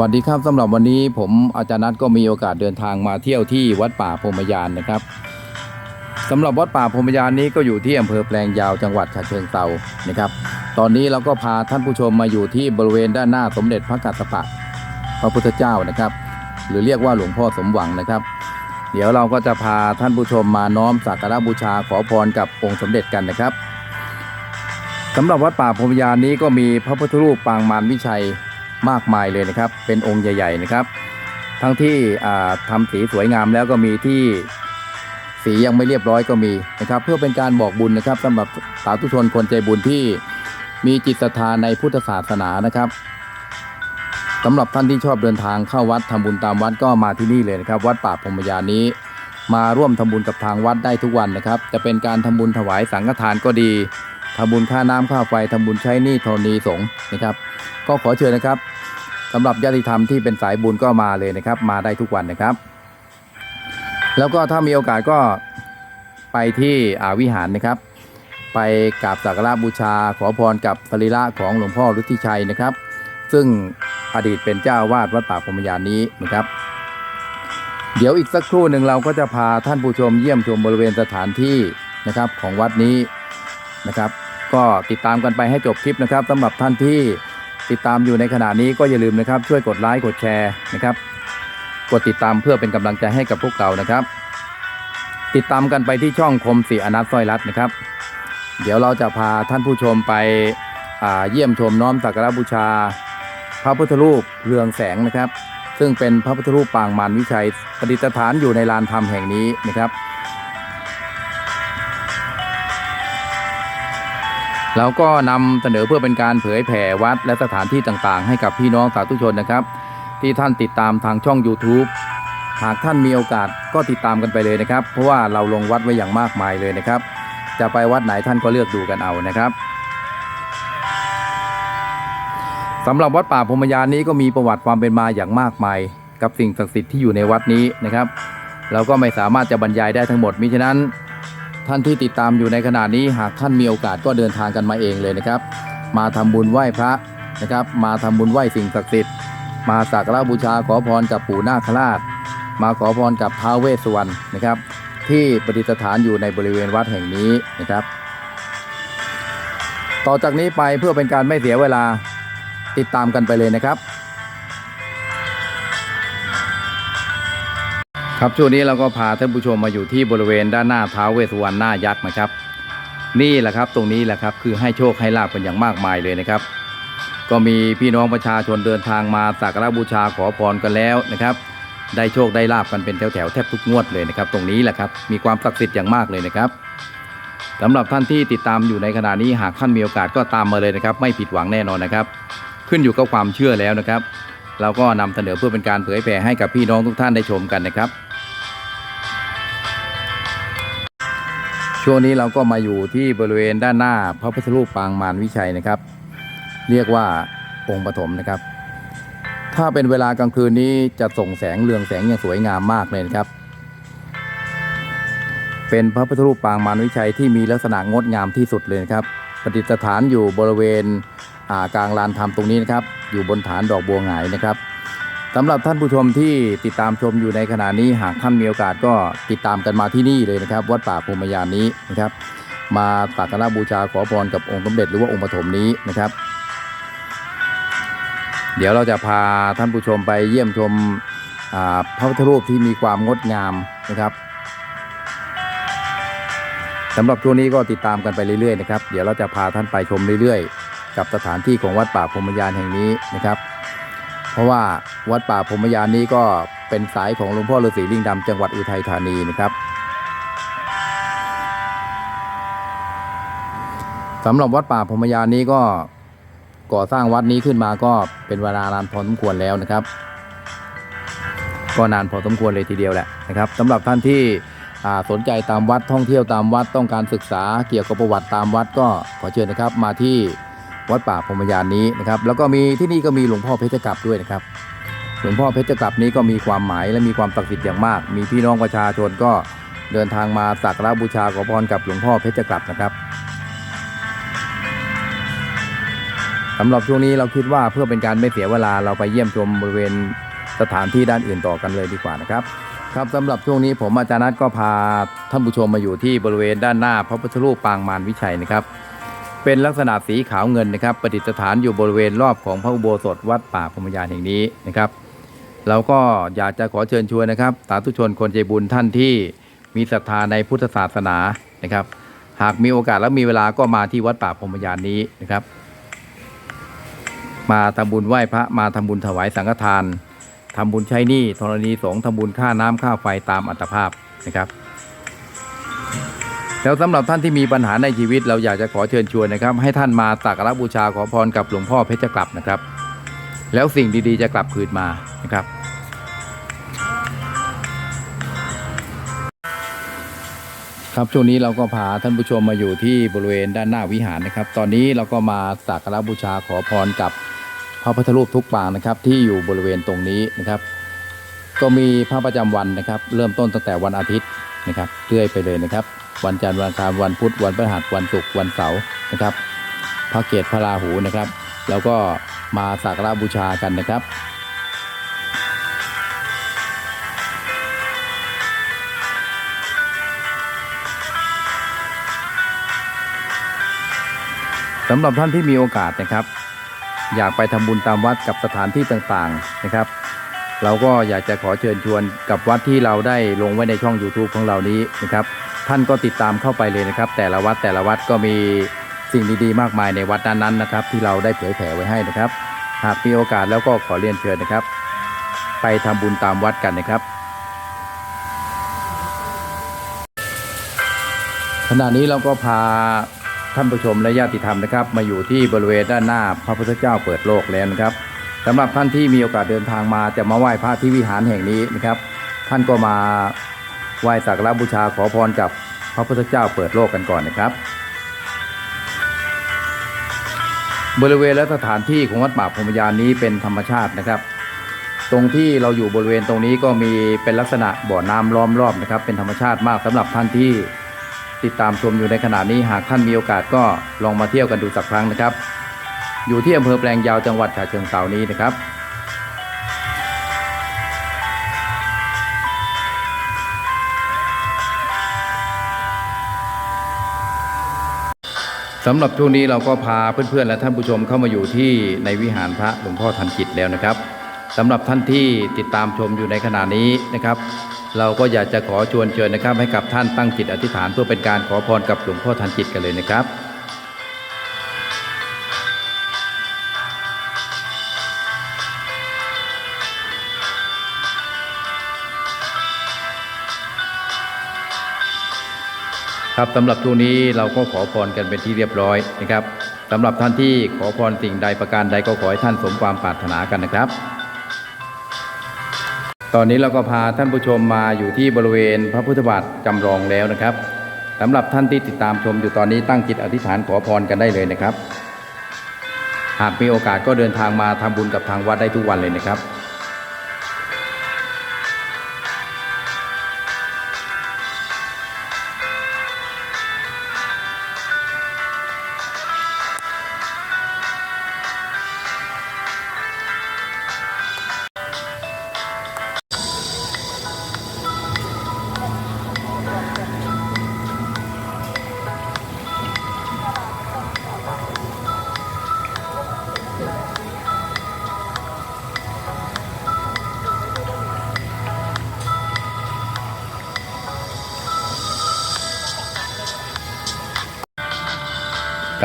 วัสดีครับสำหรับวันนี้ผมอาจารย์นัทก็มีโอกาสเดินทางมาเที่ยวที่วัดป่าพรมยานนะครับสำหรับวัดป่าพรมยานนี้ก็อยู่ที่อำเภอแปลงยาวจังหวัดฉะเชิงเทรานะครับ ตอนนี้เราก็พาท่านผู้ชมมาอยู่ที่บริเวณด้านหน้าสมเด็จพระกัสสปะพระพุทธเจ้านะครับ หรือเรียกว่าหลวงพ่อสมหวังนะครับ เดี๋ยวเราก็จะพาท่านผู้ชมมาน้อมสักการะบูชาขอพรกับองค์สมเด็จกันนะครับสำหรับวัดป่าพรมยานนี้ก็มีพระพุทธรูปปางมารวิชัย มากมายเลยนะครับ เป็นองค์ใหญ่ ๆนะครับ ทั้งที่อ่าทำสีสวยงามแล้วก็มีที่สียังไม่เรียบร้อยก็มีนะครับ เพื่อเป็นการบอกบุญนะครับสำหรับสาธุชนคนใจบุญที่มีจิตศรัทธาในพุทธศาสนานะครับสำหรับท่านที่ชอบเดินทางเข้าวัดทำบุญตามวัดก็มาที่นี่เลยนะครับ วัดป่าพรมยานนี้ มาร่วมทำบุญกับทางวัดได้ทุกวันนะครับ จะเป็นการทำบุญถวายสังฆทานก็ดี ทำบุญค่าน้ำค่าไฟทำบุญใช้หนี้ธรณีสงฆ์นะครับ ก็ขอเชิญนะครับสำหรับญาติธรรมที่เป็นสายบุญก็มาเลยนะครับ มาได้ทุกวันนะครับ แล้วก็ถ้ามีโอกาสก็ไปที่อาวิหารนะครับ ไปกราบสักการะบูชา ขอพรกับสรีระของหลวงพ่อฤทธิชัยนะครับ ซึ่งอดีตเป็นเจ้าวาดวัดป่าพรมยานนี้นะครับเดี๋ยวอีกสักครู่หนึ่งเราก็จะพาท่านผู้ชมเยี่ยมชมบริเวณสถานที่นะครับของวัดนี้นะครับ ก็ติดตามกันไปให้จบคลิปนะครับสำหรับท่านที่ติดตามอยู่ในขณะนี้ก็อย่าลืมนะครับ ช่วยกดไลค์กดแชร์นะครับ กดติดตามเพื่อเป็นกำลังใจให้กับพวกเรานะครับ ติดตามกันไปที่ช่องคมสีอนัทสร้อยรัตน์นะครับ เดี๋ยวเราจะพาท่านผู้ชมไปเยี่ยมชมน้อมสักการบูชา พระพุทธรูปเรืองแสงนะครับ ซึ่งเป็นพระพุทธรูปปางมารวิชัยประดิษฐานอยู่ในลานธรรมแห่งนี้นะครับ เราก็นำเสนอเพื่อเป็นการเผยแผ่วัดและสถานที่ต่างๆ ให้กับพี่น้องสาธุชนนะครับ ที่ท่านติดตามทางช่อง YouTube หากท่านมีโอกาสก็ติดตามกันไปเลยนะครับ เพราะว่าเราลงวัดไว้อย่างมากมายเลยนะครับ จะไปวัดไหนท่านก็เลือกดูกันเอานะครับสำหรับวัดป่าพรมยานนี้ก็มีประวัติความเป็นมาอย่างมากมาย กับสิ่งศักดิ์สิทธิ์ที่อยู่ในวัดนี้นะครับ เราก็ไม่สามารถจะบรรยายได้ทั้งหมดมิฉะนั้น ท่านที่ติดตามอยู่ในขณะนี้หากท่านมีโอกาสก็เดินทางกันมาเองเลยนะครับ มาทำบุญไหว้พระนะครับ มาทำบุญไหว้สิ่งศักดิ์สิทธิ์ มาสักการะบูชาขอพรกับปู่นาคราช มาขอพรกับท้าวเวสสุวรรณนะครับ ที่ประดิษฐานอยู่ในบริเวณวัดแห่งนี้นะครับ ต่อจากนี้ไปเพื่อเป็นการไม่เสียเวลาติดตามกันไปเลยนะครับ ครับช่วงนี้เราก็พาท่านผู้ชมมาอยู่ที่บริเวณด้านหน้าท้าวเวสสุวรรณหน้ายักษ์นะครับ นี่แหละครับตรงนี้แหละครับคือให้โชคให้ลาบกันอย่างมากมายเลยนะครับ ก็มีพี่น้องประชาชนเดินทางมาสักการะบูชาขอพรกันแล้วนะครับ ได้โชคได้ลาบกันเป็นแถวๆแทบทุกงวดเลยนะครับ ตรงนี้แหละครับมีความศักดิ์สิทธิ์อย่างมากเลยนะครับสำหรับท่านที่ติดตามอยู่ในขณะนี้หากท่านมีโอกาสก็ตามมาเลยนะครับ ไม่ผิดหวังแน่นอนนะครับ ขึ้นอยู่กับความเชื่อแล้วนะครับ เราก็นำเสนอเพื่อเป็นการเผยแผ่ให้กับพี่น้องทุกท่านได้ชมกันนะครับ ช่วงนี้เราก็มาอยู่ที่บริเวณด้านหน้าพระพุทธรูปปางมารวิชัยนะครับ เรียกว่าองค์ปฐมนะครับ ถ้าเป็นเวลากลางคืนนี้จะส่งแสงเรืองแสงอย่างสวยงามมากเลยนะครับ เป็นพระพุทธรูปปางมารวิชัยที่มีลักษณะงดงามที่สุดเลยนะครับประดิษฐานอยู่บริเวณกลางลานธรรมตรงนี้นะครับ อยู่บนฐานดอกบัวหงายนะครับ สำหรับท่านผู้ชมที่ติดตามชมอยู่ในขณะนี้หากท่านมีโอกาสก็ติดตามกันมาที่นี่เลยนะครับ วัดป่าภูมิยานนี้นะครับ มาสักการะบูชาขอพรกับองค์สมเด็จหรือว่าองค์ปฐมนี้นะครับ เดี๋ยวเราจะพาท่านผู้ชมไปเยี่ยมชมอ่าพระพุทธรูปที่มีความงดงามนะครับสำหรับช่วงนี้ก็ติดตามกันไปเรื่อยๆนะครับ เดี๋ยวเราจะพาท่านไปชมเรื่อยๆ กับสถานที่ของวัดป่าพรหมยานแห่งนี้นะครับ เพราะว่าวัดป่าพรมยานนี้ก็เป็นสายของหลวงพ่อฤาษีลิงดำจังหวัดอุทัยธานีนะครับสำหรับวัดป่าพรมยานนี้ก็ก่อสร้างวัดนี้ขึ้นมาก็เป็นเวลานานพอสมควรแล้วนะครับ ก็นานพอสมควรเลยทีเดียวแหละนะครับสำหรับท่านที่สนใจตามวัดท่องเที่ยวตามวัดต้องการศึกษาเกี่ยวกับประวัติตามวัดก็ขอเชิญนะครับมาที่ วัดป่าพรมยานนี้นะครับ แล้วก็มีที่นี่ก็มีหลวงพ่อเพชรกลับด้วยนะครับ หลวงพ่อเพชรกลับนี้ก็มีความหมายและมีความศักดิ์สิทธิ์อย่างมาก มีพี่น้องประชาชนก็เดินทางมาสักการะบูชาขอพรกับหลวงพ่อเพชรกลับนะครับสำหรับช่วงนี้เราคิดว่าเพื่อเป็นการไม่เสียเวลาเราไปเยี่ยมชมบริเวณสถานที่ด้านอื่นต่อกันเลยดีกว่านะครับ ครับสำหรับช่วงนี้ผมอาจารย์นัทก็พาท่านผู้ชมมาอยู่ที่บริเวณด้านหน้าพระพุทธรูปปางมารวิชัยนะครับ เป็นลักษณะสีขาวเงินนะครับ ประดิษฐานอยู่บริเวณรอบของพระอุโบสถวัดป่าพรมยานแห่งนี้นะครับ เราก็อยากจะขอเชิญชวนนะครับ สาธุชนคนใจบุญท่านที่มีศรัทธาในพุทธศาสนานะครับ หากมีโอกาสและมีเวลาก็มาที่วัดป่าพรมยานนี้นะครับ มาทำบุญไหว้พระมาทำบุญถวายสังฆทานทำบุญใช้หนี้ธรณีสงฆ์ทำบุญค่าน้ำค่าไฟตามอัตภาพนะครับ แล้วสำหรับท่านที่มีปัญหาในชีวิต เราอยากจะขอเชิญชวนนะครับ ให้ท่านมาสักการะบูชาขอพรกับหลวงพ่อเพชรกลับนะครับ แล้วสิ่งดีๆจะกลับคืนมานะครับครับช่วงนี้เราก็พาท่านผู้ชมมาอยู่ที่บริเวณด้านหน้าวิหารนะครับ ตอนนี้เราก็มาสักการะบูชาขอพรกับพระพุทธรูปทุกปางนะครับ ที่อยู่บริเวณตรงนี้นะครับ ก็มีพระประจำวันนะครับ เริ่มต้นตั้งแต่วันอาทิตย์นะครับเรื่อยไปเลยนะครับ วันจันทร์วันอังคารวันพุธวันพฤหัสวันศุกร์วันเสาร์นะครับ พระเกศพระราหูนะครับ แล้วก็มาสักการะบูชากันนะครับสำหรับท่านที่มีโอกาสนะครับ อยากไปทำบุญตามวัดกับสถานที่ต่างๆนะครับ เราก็อยากจะขอเชิญชวนกับวัดที่เราได้ลงไว้ในช่อง YouTube ของเรานี้นะครับ ท่านก็ติดตามเข้าไปเลยนะครับ แต่ละวัดแต่ละวัดก็มีสิ่งดีๆมากมายในวัดนั้นๆนะครับ ที่เราได้เผยแผ่ไว้ให้นะครับ หากมีโอกาสแล้วก็ขอเรียนเชิญนะครับ ไปทำบุญตามวัดกันนะครับขณะนี้เราก็พาท่านผู้ชมและญาติธรรมนะครับ มาอยู่ที่บริเวณด้านหน้าพระพุทธเจ้าเปิดโลกแล้วนะครับสำหรับท่านที่มีโอกาสเดินทางมาจะมาไหว้พระที่วิหารแห่งนี้นะครับ ท่านก็มา ไหว้สักการะบูชาขอพรกับพระพุทธเจ้าเปิดโลกกันก่อนนะครับ บริเวณและสถานที่ของวัดป่าพรมยานนี้เป็นธรรมชาตินะครับ ตรงที่เราอยู่บริเวณตรงนี้ก็มีเป็นลักษณะบ่อน้ำล้อมรอบนะครับ เป็นธรรมชาติมากสำหรับท่านที่ติดตามชมอยู่ในขณะนี้หากท่านมีโอกาสก็ลองมาเที่ยวกันดูสักครั้งนะครับ อยู่ที่อำเภอแปลงยาวจังหวัดฉะเชิงเทรานี้นะครับ สำหรับช่วงนี้เราก็พาเพื่อนๆ และท่านผู้ชมเข้ามาอยู่ที่ในวิหารพระหลวงพ่อทันจิตแล้วนะครับสำหรับท่านที่ติดตามชมอยู่ในขณะนี้นะครับ เราก็อยากจะขอชวนเชิญนะครับ ให้กับท่านตั้งจิตอธิษฐานเพื่อเป็นการขอพรกับหลวงพ่อทันจิตกันเลยนะครับ ครับสำหรับช่วงนี้เราก็ขอพรกันเป็นที่เรียบร้อยนะครับสำหรับท่านที่ขอพรสิ่งใดประการใดก็ขอให้ท่านสมความปรารถนากันนะครับ ตอนนี้เราก็พาท่านผู้ชมมาอยู่ที่บริเวณพระพุทธบาทจำลองแล้วนะครับสำหรับท่านที่ติดตามชมอยู่ตอนนี้ตั้งจิตอธิษฐานขอพรกันได้เลยนะครับ หากมีโอกาสก็เดินทางมาทำบุญกับทางวัดได้ทุกวันเลยนะครับ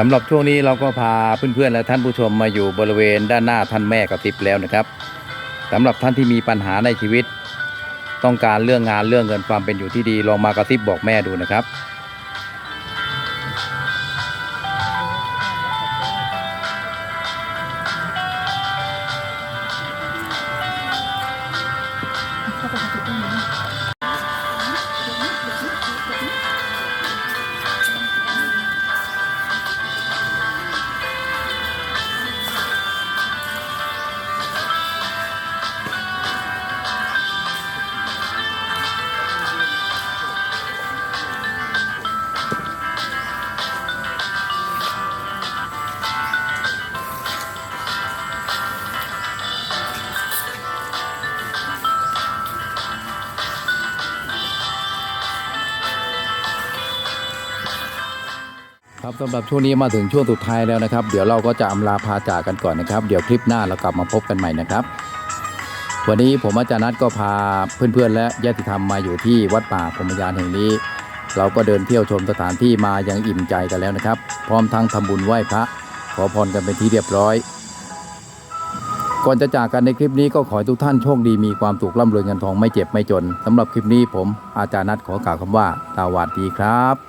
สำหรับช่วงนี้เราก็พาเพื่อนๆและท่านผู้ชมมาอยู่บริเวณด้านหน้าท่านแม่กระติบแล้วนะครับสำหรับท่านที่มีปัญหาในชีวิต ต้องการเรื่องงานเรื่องเงินความเป็นอยู่ที่ดีลองมากระซิบบอกแม่ดูนะครับ ครับสำหรับช่วงนี้มาถึงช่วงสุดท้ายแล้วนะครับ เดี๋ยวเราก็จะอำลาพาจากกันก่อนนะครับ เดี๋ยวคลิปหน้าเรากลับมาพบกันใหม่นะครับ วันนี้ผมอาจารย์นัทก็พาเพื่อนๆ และญาติธรรมมาอยู่ที่วัดป่าพรมยานแห่งนี้ เราก็เดินเที่ยวชมสถานที่มาอยังอิ่มใจกันแล้วนะครับ พร้อมทั้งทำบุญไหว้พระ ขอพรกันเป็นที่เรียบร้อย ก่อนจะจากกันในคลิปนี้ก็ขอให้ทุกท่านโชคดีมีความสุขร่ำรวยเงินทองไม่เจ็บไม่จนสำหรับคลิปนี้ผมอาจารย์นัทขอกล่าวคำว่าสวัสดีครับ